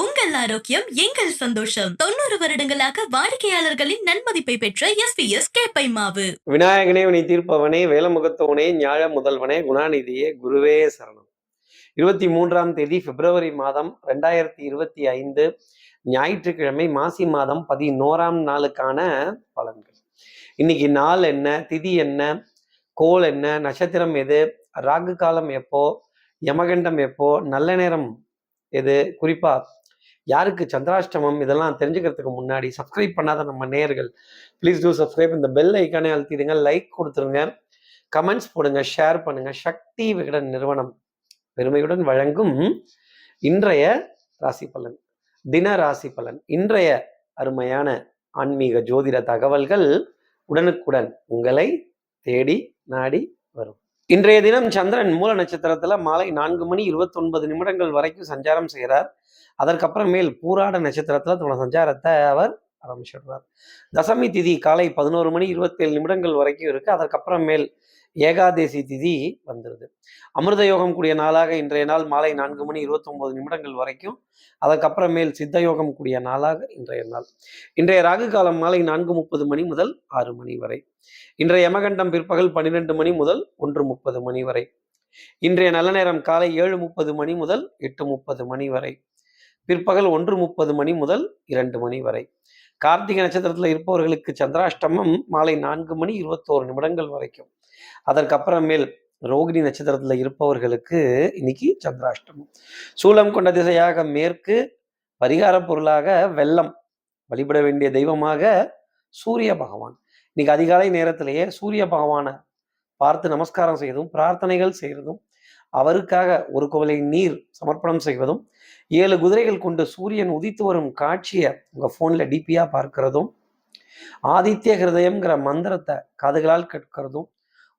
உங்கள் ஆரோக்கியம் எங்கள் சந்தோஷம். தொண்ணூறு வருடங்களாக வாடிக்கையாளர்களின் நன்மதிப்பை பெற்ற எஸ் பி எஸ் கேப்பை மாவு விநாயகனே உனி தீர்ப்பவனே வேலமுகத்தவனே ஞாழ முதல்வனே குணாநிதியே குருவே சரணம். இருபத்தி மூன்றாம் தேதி பிப்ரவரி மாதம் ரெண்டாயிரத்தி இருபத்தி ஐந்து ஞாயிற்றுக்கிழமை மாசி மாதம் பதினோராம் நாளுக்கான பலன்கள். இன்னைக்கு நாள் என்ன திதி என்ன கோல் என்ன நட்சத்திரம் எது ராகு காலம் எப்போ யமகண்டம் எப்போ நல்ல நேரம் எது குறிப்பா யாருக்கு சந்திராஷ்டமம் இதெல்லாம் தெரிஞ்சுக்கிறதுக்கு முன்னாடி சப்ஸ்கிரைப் பண்ணாத நம்ம நேர்கள் ப்ளீஸ் டூ சப்ஸ்கிரைப் இந்த பெல் ஐக்கானே அழுத்திடுங்க லைக் கொடுத்துருங்க. கமெண்ட்ஸ் போடுங்க ஷேர் பண்ணுங்க. சக்தி விகடன் நிறுவனம் பெருமையுடன் வழங்கும் இன்றைய ராசி பலன் தின ராசி பலன். இன்றைய அருமையான ஆன்மீக ஜோதிட தகவல்கள் உடனுக்குடன் உங்களை தேடி நாடி வரும். இன்றைய தினம் சந்திரன் மூல நட்சத்திரத்துல மாலை நான்கு மணி இருபத்தி ஒன்பது நிமிடங்கள் வரைக்கும் சஞ்சாரம் செய்கிறார். அதற்கப்புறமேல் பூராட நட்சத்திரத்தில் தன்னோட சஞ்சாரத்தை அவர் ஆரம்பிச்சிடுறார். தசமி திதி காலை பதினோரு மணி இருபத்தேழு நிமிடங்கள் வரைக்கும் இருக்கு. அதற்கப்புறமேல் ஏகாதேசி திதி வந்துடுது அமிர்த யோகம் கூடிய நாளாக இன்றைய நாள் மாலை நான்கு மணி இருபத்தொன்பது நிமிடங்கள் வரைக்கும். அதற்கப்புறமேல் சித்த யோகம் கூடிய நாளாக இன்றைய நாள். இன்றைய ராகு காலம் மாலை நான்கு முப்பது மணி முதல் ஆறு மணி வரை. இன்றைய யமகண்டம் பிற்பகல் பன்னிரெண்டு மணி முதல் ஒன்று முப்பது மணி வரை. இன்றைய நல்ல நேரம் காலை ஏழு முப்பது மணி முதல் எட்டு முப்பது மணி வரை. பிற்பகல் ஒன்று முப்பது மணி முதல் இரண்டு மணி வரை. கார்த்திகை நட்சத்திரத்தில் இருப்பவர்களுக்கு சந்திராஷ்டமம் மாலை நான்கு மணி இருபத்தோரு நிமிடங்கள் வரைக்கும். அதற்கப்புறமேல் ரோகிணி நட்சத்திரத்தில் இருப்பவர்களுக்கு இன்னைக்கு சந்திராஷ்டமம். சூலம் கொண்ட திசையாக மேற்கு பரிகார பொருளாக வெள்ளம் வழிபட வேண்டிய தெய்வமாக சூரிய பகவான். இன்னைக்கு அதிகாலை நேரத்திலேயே சூரிய பகவானை பார்த்து நமஸ்காரம் செய்வதும் பிரார்த்தனைகள் செய்வதும் அவருக்காக ஒரு குவலை நீர் சமர்ப்பணம் செய்வதும் ஏழு குதிரைகள் கொண்டு சூரியன் உதித்து வரும் காட்சியை உங்கள் ஃபோனில் டிபியாக பார்க்கிறதும் ஆதித்ய ஹிருதயம்ங்கிற மந்திரத்தை காதுகளால் கேட்கிறதும்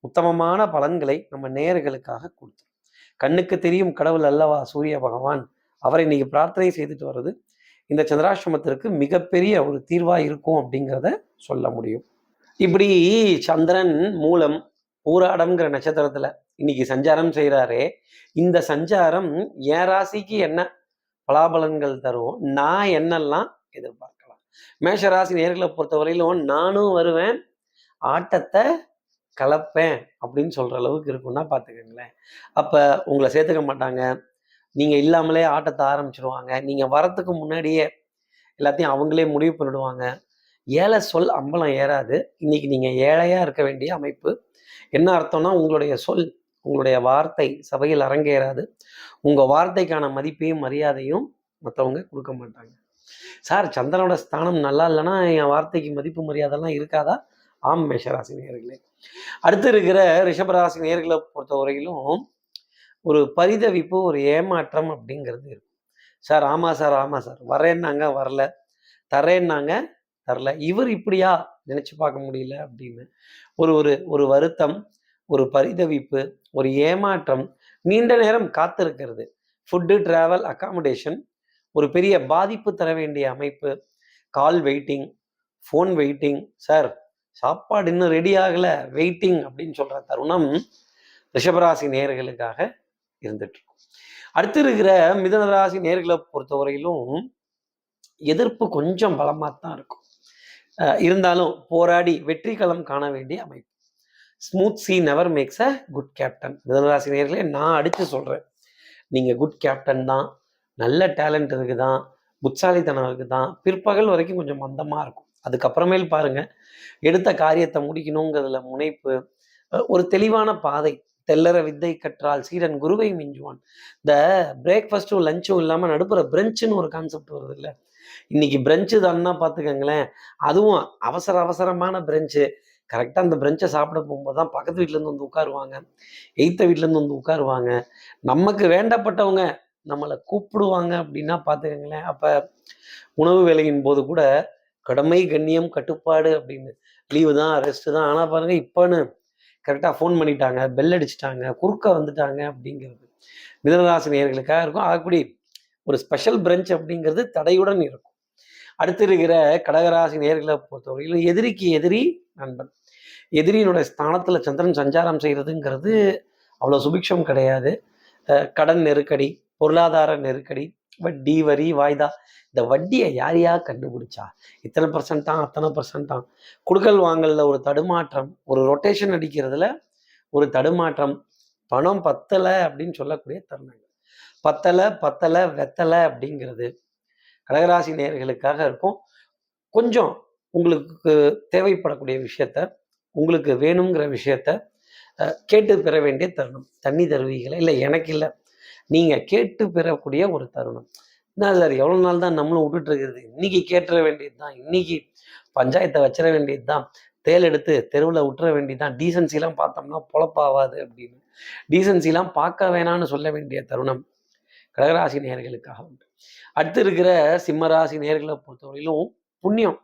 உத்தமமான பலன்களை நம்ம நேர்களுக்காக கொடுத்தோம். கண்ணுக்கு தெரியும் கடவுள் அல்லவா சூரிய பகவான்? அவரை இன்னைக்கு பிரார்த்தனை செய்துட்டு வர்றது இந்த சந்திராசிரமத்திற்கு மிகப்பெரிய ஒரு தீர்வாக இருக்கும் அப்படிங்கிறத சொல்ல முடியும். இப்படி சந்திரன் மூலம் பூராடம்ங்கிற நட்சத்திரத்தில் இன்னைக்கு சஞ்சாரம் செய்கிறாரே இந்த சஞ்சாரம் என் ராசிக்கு என்ன பலாபலன்கள் தருவோம். நான் என்னெல்லாம் எதிர்பார்க்கலாம்? மேஷ ராசி நேர்களை பொறுத்தவரையிலும் நானும் வருவேன் ஆட்டத்தை கலப்பேன் அப்படின்னு சொல்ற அளவுக்கு இருக்கும்னா பார்த்துக்கோங்களேன். அப்போ உங்களை சேர்த்துக்க மாட்டாங்க. நீங்கள் இல்லாமலே ஆட்டத்தை ஆரம்பிச்சிருவாங்க. நீங்கள் வரத்துக்கு முன்னாடியே எல்லாத்தையும் அவங்களே முடிவு பண்ணிடுவாங்க. ஏழை சொல் அம்பலம் ஏறாது. இன்னைக்கு நீங்கள் ஏழையாக இருக்க வேண்டிய அமைப்பு. என்ன அர்த்தம்னா உங்களுடைய சொல் உங்களுடைய வார்த்தை சபையில் அரங்கேறாது. உங்கள் வார்த்தைக்கான மதிப்பையும் மரியாதையும் மற்றவங்க கொடுக்க மாட்டாங்க. சார் சந்திரனோட ஸ்தானம் நல்லா இல்லைன்னா என் வார்த்தைக்கு மதிப்பு மரியாதைலாம் இருக்காதா? ஆம் மேஷராசி நேர்களே அடுத்து இருக்கிற ரிஷபராசி நேர்களை பொறுத்தவரையிலும் ஒரு பரிதவிப்பு ஒரு ஏமாற்றம் அப்படிங்கிறது இருக்கும். சார் ஆமாம் சார் ஆமாம் சார். வரேன்னாங்க வரல. தரேன்னாங்க தரல. இவர் இப்படியா நினச்சி பார்க்க முடியல அப்படின்னு ஒரு ஒரு ஒரு வருத்தம் ஒரு பரிதவிப்பு ஒரு ஏமாற்றம் நீண்ட நேரம் காத்திருக்கிறது. ஃபுட்டு ட்ராவல் அக்காமடேஷன் ஒரு பெரிய பாதிப்பு தர வேண்டிய அமைப்பு. Call waiting phone waiting sir சாப்பாடு இன்னும் ரெடி ஆகலை வெயிட்டிங் அப்படின்னு சொல்கிற தருணம் ரிஷபராசி நேர்களுக்காக இருந்துட்டு இருக்கும் அடுத்து இருக்கிற மிதனராசி நேர்களை பொறுத்தவரையிலும் எதிர்ப்பு கொஞ்சம் பலமாக தான் இருக்கும் இருந்தாலும் போராடி வெற்றி களம் காண வேண்டிய அமைப்பு. Smooth sea never makes a good captain மிதனராசி நேர்களே நான் அடித்து சொல்கிறேன் நீங்கள் குட் கேப்டன் தான் நல்ல டேலண்ட் இருக்குது தான் புட்சாலித்தனம் இருக்குதான் பிற்பகல் வரைக்கும் கொஞ்சம் மந்தமாக இருக்கும். அதுக்கப்புறமேல் பாருங்க எடுத்த காரியத்தை முடிக்கணுங்கிறதுல முனைப்பு ஒரு தெளிவான பாதை தெல்லற வித்தை கற்றால் சீரன் குருவை மிஞ்சுவான். இந்த பிரேக்ஃபாஸ்ட்டும் லஞ்சும் இல்லாமல் நடுப்புற பிரெஞ்சுன்னு ஒரு கான்செப்ட் வருது இல்லை? இன்னைக்கு பிரெஞ்சு தான்னா பார்த்துக்கங்களேன் அதுவும் அவசர அவசரமான பிரெஞ்சு கரெக்டாக அந்த பிரஞ்சை சாப்பிட போகும்போது தான் பக்கத்து வீட்டிலேருந்து வந்து உட்காருவாங்க. எய்த்த வீட்டிலேருந்து வந்து உட்காருவாங்க. நமக்கு வேண்டப்பட்டவங்க நம்மளை கூப்பிடுவாங்க அப்படின்னா பார்த்துக்கங்களேன் அப்போ உணவு வேலையின் போது கூட கடமை கண்ணியம் கட்டுப்பாடு அப்படின்னு லீவு தான் ரெஸ்ட்டு தான். ஆனால் பாருங்கள் இப்போன்னு கரெக்டாக ஃபோன் பண்ணிட்டாங்க பெல் அடிச்சிட்டாங்க குறுக்க வந்துட்டாங்க அப்படிங்கிறது மிதனராசினியர்களுக்காக இருக்கும். ஆகக்கூடிய ஒரு ஸ்பெஷல் பிரஞ்ச் அப்படிங்கிறது தடையுடன் இருக்கும். அடுத்து இருக்கிற கடகராசி நேர்களை பொறுத்தவரையில் எதிரிக்கு எதிரி நண்பன். எதிரியினுடைய ஸ்தானத்தில் சந்திரன் சஞ்சாரம் செய்கிறதுங்கிறது அவ்வளோ சுபிக்ஷம் கிடையாது. கடன் நெருக்கடி பொருளாதார நெருக்கடி வட்டி வரி வாய்தா. இந்த வட்டியை யார் யார் கண்டுபிடிச்சா? இத்தனை பர்சன்டா அத்தனை பர்சன்டா குடுக்கல் வாங்கலில் ஒரு தடுமாற்றம் ஒரு ரொட்டேஷன் அடிக்கிறதுல ஒரு தடுமாற்றம். பணம் பத்தலை அப்படின்னு சொல்லக்கூடிய தருணங்கள். பத்தலை பத்தலை வெத்தலை அப்படிங்கிறது. கடகராசி நேர்களுக்காக இருக்கும். கொஞ்சம் உங்களுக்கு தேவைப்படக்கூடிய விஷயத்த உங்களுக்கு வேணுங்கிற விஷயத்த கேட்டு பெற வேண்டிய தருணம். தண்ணி தருவீங்களா? இல்லை எனக்கு இல்லை. நீங்கள் கேட்டு பெறக்கூடிய ஒரு தருணம். என்ன சார் எவ்வளோ நாள் தான் நம்மளும் விட்டுட்டு இருக்கிறது? இன்னைக்கு கேட்டுற வேண்டியது தான் இன்னைக்கு பஞ்சாயத்தை வச்சிட வேண்டியது தான் தேல் எடுத்து தெருவில் விட்டுற வேண்டியது தான் டீசன்சிலாம் பார்த்தோம்னா பொழப்பாகாது அப்படின்னு. டீசன்சிலாம் பார்க்க வேணாம்னு சொல்ல வேண்டிய தருணம். கடகராசி நேயர்களுக்காக உண்டு. அடுத்து இருக்கிற சிம்மராசி நேர்களை பொறுத்தவரையிலும் புண்ணியம்.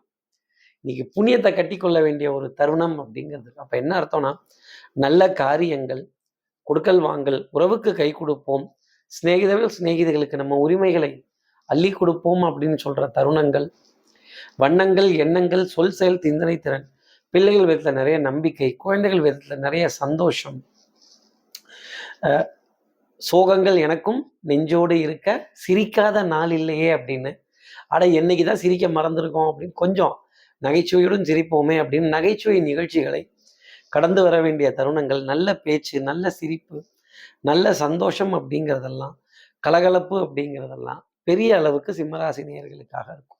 இன்னைக்கு புண்ணியத்தை கட்டி கொள்ள வேண்டிய ஒரு தருணம் அப்படிங்கிறது அப்ப என்ன அர்த்தம்னா நல்ல காரியங்கள் கொடுக்கல் வாங்கல் உறவுக்கு கை கொடுப்போம் சிநேகிதர்கள் சிநேகிதிகளுக்கு நம்ம உரிமைகளை அள்ளி கொடுப்போம் அப்படின்னு சொல்ற தருணங்கள். வண்ணங்கள் எண்ணங்கள் சொல் செயல் சிந்தனை திறன். பிள்ளைகள் விதத்துல நிறைய நம்பிக்கை குழந்தைகள் விதத்துல நிறைய சந்தோஷம். அஹ் சோகங்கள் எனக்கும் நெஞ்சோடு இருக்க சிரிக்காத நாள் இல்லையே அப்படின்னு. அட என்னைக்கு தான் சிரிக்க மறந்துருக்கோம் அப்படின்னு கொஞ்சம் நகைச்சுவையுடன் சிரிப்போமே அப்படின்னு நகைச்சுவை நிகழ்ச்சிகளை கடந்து வர வேண்டிய தருணங்கள் நல்ல பேச்சு நல்ல சிரிப்பு நல்ல சந்தோஷம் அப்படிங்கிறதெல்லாம் கலகலப்பு அப்படிங்கிறதெல்லாம் பெரிய அளவுக்கு சிம்மராசினியர்களுக்காக இருக்கும்.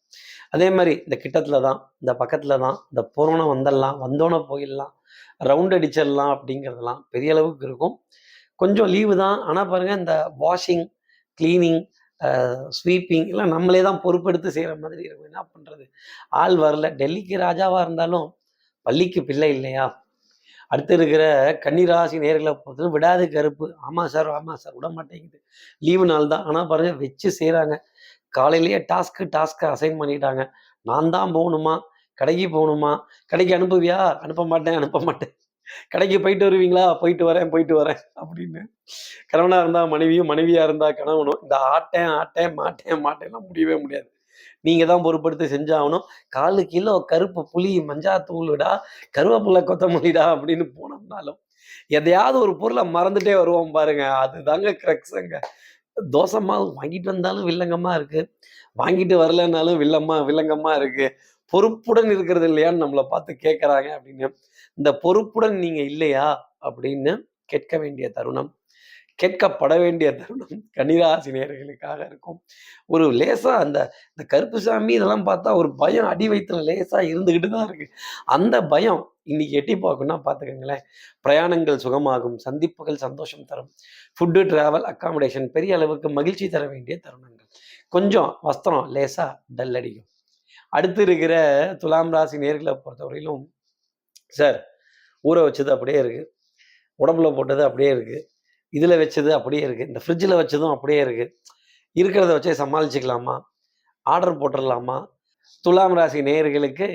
அதே மாதிரி இந்த கிட்டத்துல தான் இந்த பக்கத்துல தான் இந்த போனோன வந்துடலாம் வந்தோன்னே போயிடலாம் ரவுண்ட் அடிச்சிடலாம் அப்படிங்கிறதெல்லாம் பெரிய அளவுக்கு இருக்கும். கொஞ்சம் லீவு தான். ஆனால் பாருங்கள் இந்த வாஷிங் கிளீனிங் ஸ்வீப்பிங் எல்லாம் நம்மளே தான் பொறுப்பெடுத்து செய்கிற மாதிரி இருக்கும். என்ன பண்ணுறது ஆள் வரல. டெல்லிக்கு ராஜாவாக இருந்தாலும் பள்ளிக்கு பிள்ளை இல்லையா? அடுத்து இருக்கிற கன்னிராசி நேர்களை பொறுத்தவரை விடாது கருப்பு. ஆமாம் சார் ஆமாம் சார் விட மாட்டேங்குது. லீவு நாள் தான். ஆனால் பாருங்கள் வச்சு செய்கிறாங்க காலையிலேயே டாஸ்க்கு டாஸ்க்கை அசைன் பண்ணிட்டாங்க. நான் தான் போகணுமா? கடைக்கு போகணுமா? கடைக்கு அனுப்புவியா? அனுப்ப மாட்டேன் அனுப்ப மாட்டேன். கடைக்கு போயிட்டு வருவீங்களா? போயிட்டு வரேன் போயிட்டு வரேன் அப்படின்னு. கணவனா இருந்தா மனைவியும் மனைவியா இருந்தா கணவனும் இந்த ஆட்டேன் ஆட்டேன் மாட்டேன் மாட்டேன்லாம் முடியவே முடியாது. நீங்க தான் பொறுப்படுத்தி செஞ்சாகணும். காலு கிலோ கருப்பு புளி மஞ்சாத்தூளுடா கருவேப்பிலை கொத்தமல்லிடா அப்படின்னு போனோம்னாலும் எதையாவது ஒரு பொருளை மறந்துட்டே வருவோம் பாருங்க. அதுதாங்க கிரக்ஸங்க. தோசை மாவு வாங்கிட்டு வந்தாலும் வில்லங்கமா இருக்கு. வாங்கிட்டு வரலனாலும் வில்லம்மா வில்லங்கமா இருக்கு. பொறுப்புடன் இருக்கிறது இல்லையான்னு நம்மளை பார்த்து கேட்குறாங்க அப்படின்னு இந்த பொறுப்புடன் நீங்கள் இல்லையா அப்படின்னு கேட்க வேண்டிய தருணம் கேட்கப்பட வேண்டிய தருணம் கன்னிராசி நேர்களுக்காக இருக்கும். ஒரு லேசா அந்த இந்த கருப்பு சாமி இதெல்லாம் பார்த்தா ஒரு பயம் அடி வயிற்றுல லேசா இருந்துகிட்டு தான் இருக்கு. அந்த பயம் இன்னைக்கு எட்டி பார்க்கணும்னா பார்த்துக்கோங்களேன். பிரயாணங்கள் சுகமாகும் சந்திப்புகள் சந்தோஷம் தரும். ஃபுட்டு டிராவல் அக்காமடேஷன் பெரிய அளவுக்கு மகிழ்ச்சி தர வேண்டிய தருணங்கள். கொஞ்சம் வஸ்திரம் லேசா டல் அடிக்கும். அடுத்து இருக்கிற துலாம் ராசி நேர்களை பொறுத்தவரையிலும் சார் ஊற வச்சது அப்படியே இருக்கு. உடம்புல போட்டது அப்படியே இருக்கு. இதில் வச்சது அப்படியே இருக்கு. இந்த ஃப்ரிட்ஜில் வச்சதும் அப்படியே இருக்கு. இருக்கிறத வச்சே சமாளிச்சுக்கலாமா? ஆர்டர் போட்டுடலாமா துலாம் ராசி நேயர்களுக்கு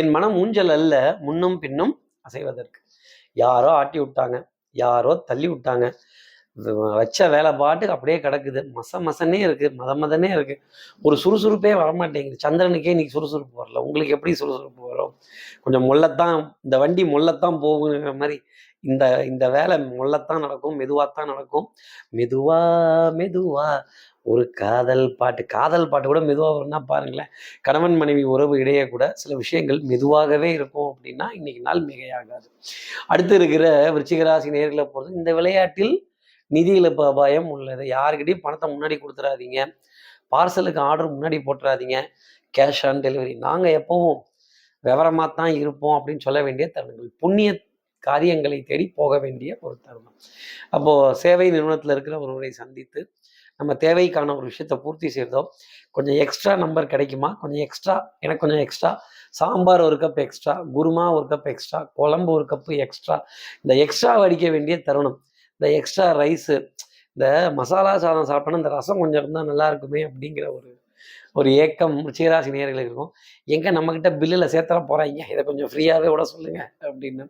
என் மனம் ஊஞ்சல் அல்ல. முன்னும் பின்னும் அசைவதற்கு. யாரோ ஆட்டி விட்டாங்க. யாரோ தள்ளி விட்டாங்க. வச்ச வேலை பாட்டுக்கு அப்படியே கிடக்குது. மச மசனே இருக்கு மத மதனே இருக்கு. ஒரு சுறுசுறுப்பே வரமாட்டேங்குது. சந்திரனுக்கே இன்னைக்கு சுறுசுறுப்பு வரல. உங்களுக்கு எப்படி சுறுசுறுப்பு வரும்? கொஞ்சம் முள்ளத்தான் இந்த வண்டி முள்ளத்தான் போகுங்கிற மாதிரி இந்த இந்த வேலை முள்ளத்தான் நடக்கும் மெதுவாத்தான் நடக்கும். மெதுவா மெதுவா ஒரு காதல் பாட்டு. காதல் பாட்டு கூட மெதுவாக வரும்னா பாருங்களேன். கணவன் மனைவி உறவு இடையே கூட சில விஷயங்கள் மெதுவாகவே இருக்கும் அப்படின்னா இன்னைக்கு நாள் மிகையாகாது. அடுத்து இருக்கிற விருச்சிகராசி நேர்களை பொறுத்து இந்த விளையாட்டில் நிதி இழப்பு அபாயம் உள்ளது. யாருக்கிட்டையும் பணத்தை முன்னாடி கொடுத்துடாதீங்க பார்சலுக்கு ஆர்டர் முன்னாடி போட்டுறாதீங்க. Cash on delivery. நாங்கள் எப்பவும் விவரமாக தான் இருப்போம் அப்படின்னு சொல்ல வேண்டிய தருணங்கள். புண்ணிய காரியங்களை தேடி போக வேண்டிய ஒரு தருணம். அப்போது சேவை நிறுவனத்தில் இருக்கிற ஒருவரை சந்தித்து நம்ம தேவைக்கான ஒரு விஷயத்தை பூர்த்தி செய்கிறதோ கொஞ்சம் எக்ஸ்ட்ரா நம்பர் கிடைக்குமா? கொஞ்சம் எக்ஸ்ட்ரா எனக்கு கொஞ்சம் எக்ஸ்ட்ரா சாம்பார் ஒரு கப் எக்ஸ்ட்ரா குருமா ஒரு கப் எக்ஸ்ட்ரா குழம்பு ஒரு கப்பு எக்ஸ்ட்ரா இந்த எக்ஸ்ட்ரா அடிக்க வேண்டிய தருணம். இந்த எக்ஸ்ட்ரா ரைஸு இந்த மசாலா சாதம் சாப்பிட்டோன்னா இந்த ரசம் கொஞ்சம் இருந்தால் நல்லா இருக்குமே அப்படிங்கிற ஒரு ஒரு ஏக்கம் சீராசி நேர்களுக்கு இருக்கும். எங்கே நம்மக்கிட்ட பில்லில் சேர்த்துற போகிறாங்க இதை கொஞ்சம் ஃப்ரீயாகவே விட சொல்லுங்கள் அப்படின்னு.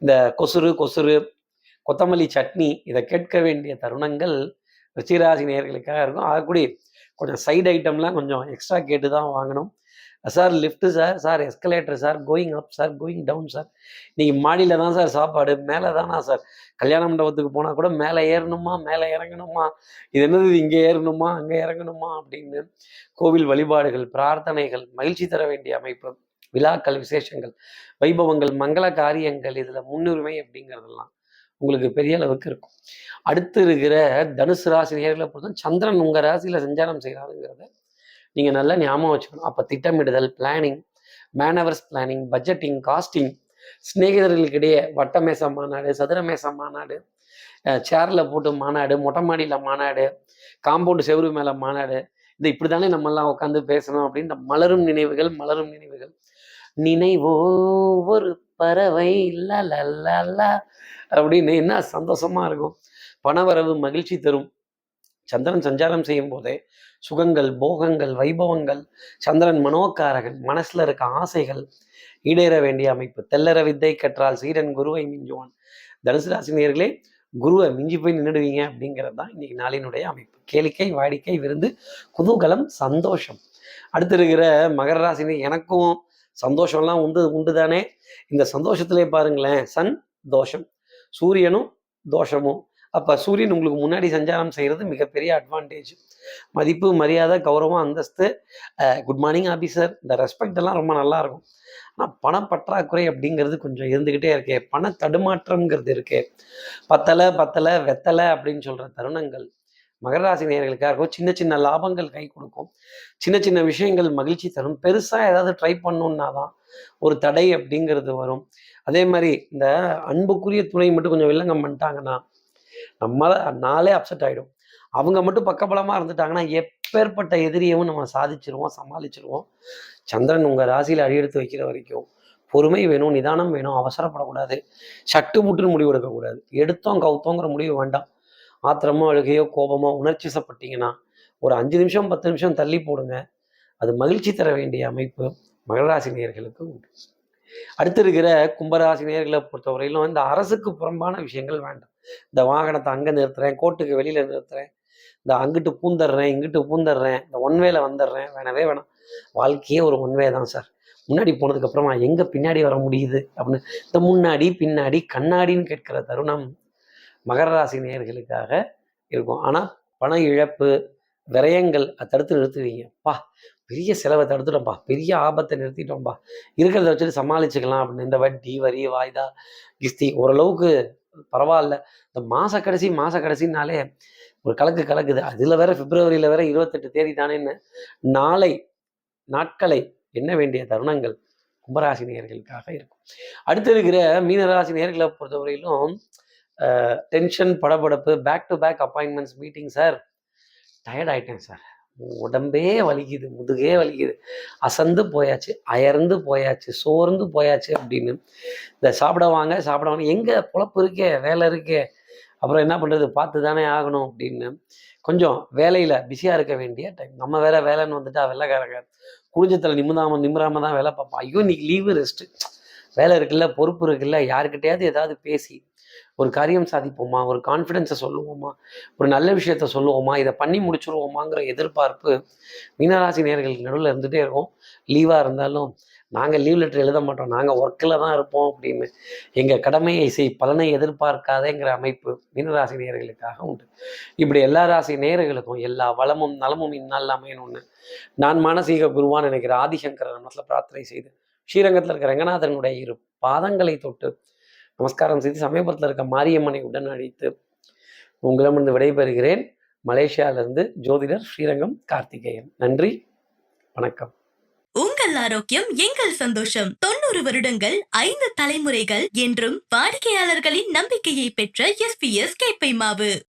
இந்த கொசுறு கொசுறு கொத்தமல்லி சட்னி இதை கேட்க வேண்டிய தருணங்கள் ரிச்சிராசி நேர்களுக்காக இருக்கும். அது கூட கொஞ்சம் சைடு ஐட்டம்லாம் கொஞ்சம் எக்ஸ்ட்ரா கேட்டு தான் வாங்கணும். Sir lift sir sir escalator sir going up sir going down sir. நீங்கள் மாடியில் தான் சார் சாப்பாடு மேலே தானா சார். கல்யாண மண்டபத்துக்கு போனால் கூட மேலே ஏறணுமா மேலே இறங்கணுமா இது என்னது இங்கே ஏறணுமா அங்கே இறங்கணுமா அப்படின்னு கோவில் வழிபாடுகள் பிரார்த்தனைகள் மகிழ்ச்சி தர வேண்டிய அமைப்பு விழாக்கள் விசேஷங்கள் வைபவங்கள் மங்கள காரியங்கள் இதில் முன்னுரிமை அப்படிங்கிறதெல்லாம் உங்களுக்கு பெரிய அளவுக்கு இருக்கும். அடுத்து இருக்கிற தனுசு ராசி நேர்களை பொறுத்த சந்திரன் உங்கள் ராசியில் சஞ்சாரம் செய்கிறாருங்கிறத நீங்கள் நல்லா ஞாபகம் வச்சுக்கணும். அப்போ திட்டமிடுதல் planning manoeuvres planning budgeting costing சிநேகிதர்களுக்கிடையே வட்டமேச மாநாடு சதுரமேச மாநாடு சேரில் போட்டு மாநாடு மொட்டை மாடியில் மாநாடு காம்பவுண்டு செவரு மேலே மாநாடு இது இப்படி தானே நம்மெல்லாம் உட்காந்து பேசணும் அப்படின்னு மலரும் நினைவுகள் மலரும் நினைவுகள். நினைவோ ஒரு பறவை லலலலா அப்படின்னு என்ன சந்தோஷமா இருக்கும். பணவரவு மகிழ்ச்சி தரும். சந்திரன் சஞ்சாரம் செய்யும் போதே சுகங்கள் போகங்கள் வைபவங்கள் சந்திரன் மனோக்காரகன் மனசுல இருக்க ஆசைகள் ஈடேற வேண்டிய அமைப்பு தெல்லற வித்தை கற்றால் சீரன் குருவை மிஞ்சுவான். தனுசு ராசினியர்களே குருவை மிஞ்சி போய் நின்றுடுவீங்க அப்படிங்கிறது தான் இன்னைக்கு நாளினுடைய அமைப்பு. கேளிக்கை வாடிக்கை விருந்து குதூகலம் சந்தோஷம். அடுத்து இருக்கிற மகர ராசினி எனக்கும் சந்தோஷம்லாம் உண்டு உண்டு தானே இந்த சந்தோஷத்திலே பாருங்களேன் சன் தோஷம் சூரியனும் தோஷமும். அப்போ சூரியன் உங்களுக்கு முன்னாடி சஞ்சாரம் செய்கிறது மிகப்பெரிய அட்வான்டேஜ் மதிப்பு மரியாதை கௌரவம் அந்தஸ்து குட் மார்னிங் ஆஃபீஸர் இந்த ரெஸ்பெக்ட் எல்லாம் ரொம்ப நல்லா இருக்கும். ஆனால் பணப்பற்றாக்குறை அப்படிங்கிறது கொஞ்சம் இருந்துக்கிட்டே இருக்கே. பண தடுமாற்றம்ங்கிறது இருக்கே. பத்தலை பத்தலை வெத்தலை அப்படின்னு சொல்கிற தருணங்கள் மகர ராசி நேயர்களுக்காக இருக்கும் சின்ன சின்ன லாபங்கள் கை கொடுக்கும். சின்ன சின்ன விஷயங்கள் மகிழ்ச்சி தரும். பெருசாக ஏதாவது ட்ரை பண்ணணுன்னா தான் ஒரு தடை அப்படிங்கிறது வரும். அதே மாதிரி இந்த அன்புக்குரிய துணை மட்டும் கொஞ்சம் வில்லங்கம் பண்ணிட்டாங்கன்னா நம்ம நாளே அப்செட் ஆகிடும் அவங்க மட்டும் பக்கபலமாக இருந்துட்டாங்கன்னா எப்பேற்பட்ட எதிரியவும் நம்ம சாதிச்சிருவோம் சமாளிச்சிருவோம். சந்திரன் உங்கள் ராசியில் அடியெடுத்து வைக்கிற வரைக்கும் பொறுமை வேணும் நிதானம் வேணும் அவசரப்படக்கூடாது. சட்டு முட்டுன்னு முடிவு எடுக்கக்கூடாது. எடுத்தோம் கவுத்தோங்கிற முடிவு வேண்டாம். ஆத்திரமோ அழுகையோ கோபமோ உணர்ச்சிசப்பட்டீங்கன்னா ஒரு அஞ்சு நிமிஷம் பத்து நிமிஷம் தள்ளி போடுங்க. அது மகிழ்ச்சி தர வேண்டிய அமைப்பு மகராசி நேர்களுக்கு உண்டு. அடுத்து இருக்கிற கும்பராசி நேர்களை பொறுத்தவரையிலும் இந்த அரசுக்கு புறம்பான விஷயங்கள் வேண்டாம். இந்த வாகனத்தை அங்கே நிறுத்துறேன் கோர்ட்டுக்கு வெளியில் நிறுத்துறேன் இந்த அங்கிட்டு பூந்துடுறேன் இங்கிட்டு பூந்துடுறேன் இந்த ஒன்வேல வந்துடுறேன் வேணவே வேணாம். வாழ்க்கையே ஒரு ஒன்வே தான் சார் முன்னாடி போனதுக்கப்புறமா எங்கே பின்னாடி வர முடியுது அப்படின்னு இந்த முன்னாடி பின்னாடி கண்ணாடின்னு கேட்கிற தருணம் மகர ராசி நேர்களுக்காக இருக்கும். ஆனால் பண இழப்பு விரயங்கள் அதை தடுத்து நிறுத்துவீங்க. பா பெரிய செலவை தடுத்துட்டோம்ப்பா பெரிய ஆபத்தை நிறுத்திட்டோம்ப்பா இருக்கிறத வச்சுட்டு சமாளிச்சுக்கலாம் அப்படின்னு இந்த வட்டி வரி வாய்தா கிஸ்தி ஓரளவுக்கு பரவாயில்ல. இந்த மாச கடைசி மாச கடைசினாலே ஒரு கலக்கு கலக்குது. அதில் வேற பிப்ரவரியில் வேற இருபத்தெட்டு தேதி தானேன்னு. நாளை நாட்களை எண்ண வேண்டிய தருணங்கள் கும்பராசி நேர்களுக்காக இருக்கும். அடுத்து இருக்கிற மீனராசி நேர்களை பொறுத்தவரையிலும் டென்ஷன் படபடப்பு back to back appointments meeting sir tired ஆயிட்டேன் சார் உடம்பே வலிக்குது முதுகே வலிக்குது. அசந்து போயாச்சு அயர்ந்து போயாச்சு சோர்ந்து போயாச்சு அப்படின்னு. இந்த சாப்பிட வாங்க சாப்பிட வாங்க. எங்கே பொழப்பு இருக்கே வேலை இருக்கே. அப்புறம் என்ன பண்ணுறது பார்த்து தானே ஆகணும் அப்படின்னு. கொஞ்சம் வேலையில் பிஸியாக இருக்க வேண்டிய டைம் நம்ம வேற வேலைன்னு வந்துட்டா வெள்ளைக்காரங்க. குடிஞ்சத்தில் நிமிதாம நிமிராம தான் வேலை பார்ப்போம் ஐயோ இன்னைக்கு லீவு ரெஸ்ட்டு வேலை இருக்குல்ல பொறுப்பு இருக்குல்ல. யாருக்கிட்டையாவது ஏதாவது பேசி ஒரு காரியம் சாதிப்போமா? ஒரு கான்ஃபிடென்ஸை சொல்லுவோமா? ஒரு நல்ல விஷயத்த சொல்லுவோமா? இதை பண்ணி முடிச்சுருவோமாங்கிற எதிர்பார்ப்பு மீனராசி நேர்களுக்கு நடுவில் இருந்துகிட்டே இருக்கும். லீவாக இருந்தாலும் நாங்கள் லீவ் லெட்டர் எழுத மாட்டோம். நாங்கள் ஒர்க்கில் தான் இருப்போம் அப்படின்னு. எங்கள் கடமையை செய் பலனை எதிர்பார்க்காதேங்கிற அமைப்பு மீனராசி நேர்களுக்காக உண்டு. இப்படி எல்லா ராசி நேர்களுக்கும் எல்லா வளமும் நலமும் இந்நாள் அமையணும்னு நான் மானசீக குருவான் நினைக்கிற ஆதிசங்கர மனசில் பிரார்த்தனை செய்து ஸ்ரீரங்கத்தில் இருக்கிற ரங்கநாதனுடைய இரு பாதங்களை தொட்டு நமஸ்காரம் செய்து சமயபுரத்தில் இருக்க மாரியம்மனை உடன் அழைத்து உங்களிடமிருந்து விடைபெறுகிறேன். மலேசியாவிலிருந்து ஜோதிடர் ஸ்ரீரங்கம் கார்த்திகேயன். நன்றி. வணக்கம். உங்கள் ஆரோக்கியம் எங்கள் சந்தோஷம். தொண்ணூறு வருடங்கள் ஐந்து தலைமுறைகள் என்றும் வாடிக்கையாளர்களின் நம்பிக்கையை பெற்ற எஸ்பிஎஸ் கேப்பை மாவு.